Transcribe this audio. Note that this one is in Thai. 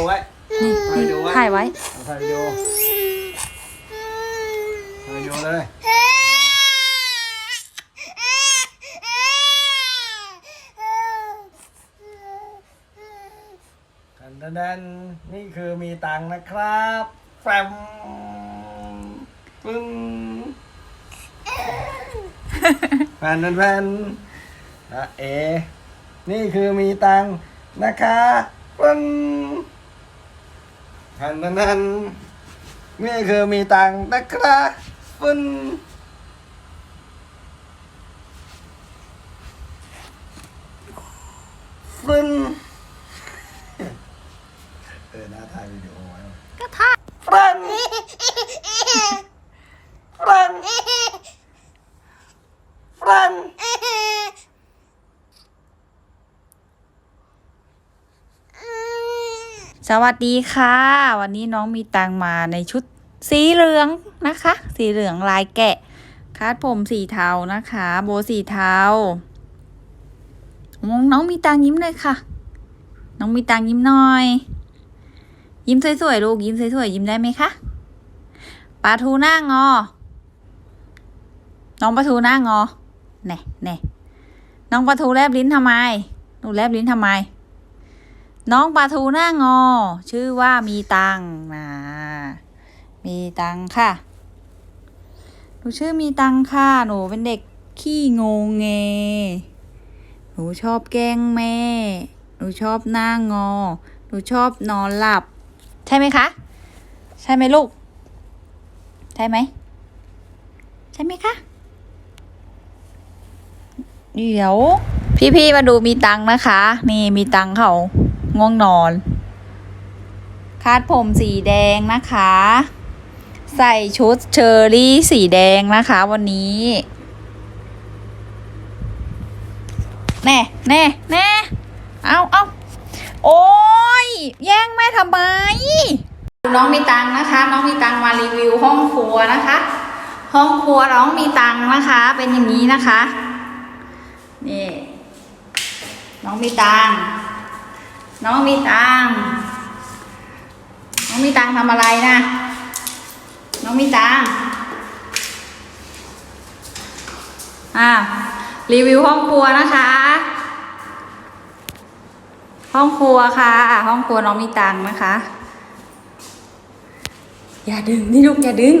ดูไว้นี่ถ่ายนี่ดูไว้ถ่ายไว้ถ่ายวิดีโอถ่ายวิดีโอเลยดันดันดันนี่คือมีตังค์นะครับแฟมปึ้งแฟนแฟนแฟนอะเอ นี่คือมีตังค์นะคะปึ้ง แฟนแฟนแฟนนี่คือมีตังค์นะครับปึ้งปึ้งเออน่าถ่ายวิดีโอไว้ก็ถ่ายรันรันรัน สวัสดีค่ะ วันนี้น้องมีตังมาในชุดสีเหลืองนะคะ สีเหลืองลายแกะ คาดผมสีเทานะคะ โบสีเทามองน้องมีตังยิ้มเลยค่ะ น้องมีตังยิ้มหน่อย ยิ้มสวยๆลูกยิ้มสวยๆยิ้มได้ไหมคะปลาทูหน้างอ น้องปลาทูหน้างอแน่แน่น้องปลาทูแลบลิ้นทำไมหนูแลบลิ้นทำไม น้องปลาทูหน้างอ ชื่อว่ามีตังนะมีตังค่ะ หนูชื่อมีตังค่ะ หนูเป็นเด็กขี้งงเง หนูชอบแกล้งแม่ หนูชอบหน้างอ หนูชอบนอนหลับ ใช่ไหมคะ ใช่ไหมลูก ใช่ไหม ใช่ไหมคะ เดี๋ยว พี่ๆมาดูมีตังนะคะ นี่มีตังเขา ง่วงนอน คาดผมสีแดงนะคะ ใส่ชุดเชอรี่สีแดงนะคะวันนี้ แน่แน่แน่เอาเอาโอ้ย แย่งแม่ทำไม น้องมีตังนะคะ น้องมีตังมารีวิวห้องครัวนะคะ ห้องครัวน้องมีตังนะคะ เป็นอย่างนี้นะคะ นี่ น้องมีตัง น้องมีตังน้องมีตังทำอะไรนะ น้องมีตังอ่ารีวิวห้องครัวนะคะ ห้องครัวค่ะ ห้องครัวน้องมีตังนะคะ อย่าดึงนี่ลูกอย่าดึง